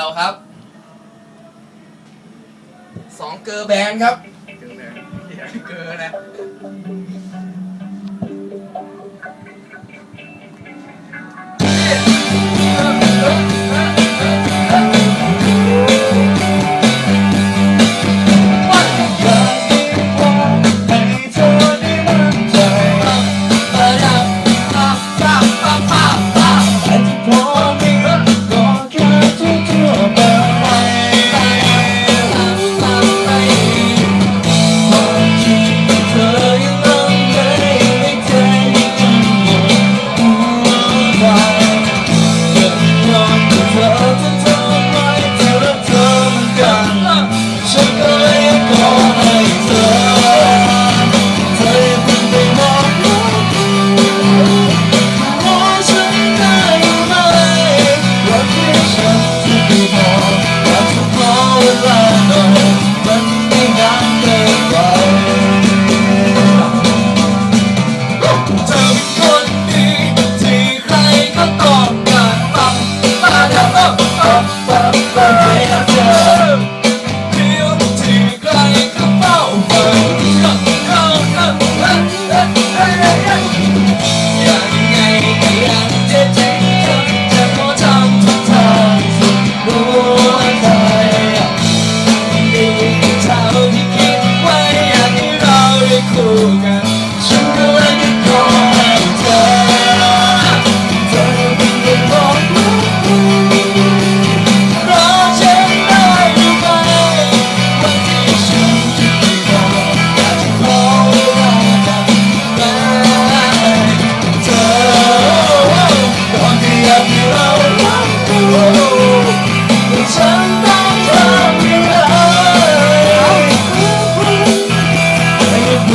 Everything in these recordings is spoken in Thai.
เราครับสองเกอร์แบนครับ เกอร์แบนเกอร์นะ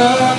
love.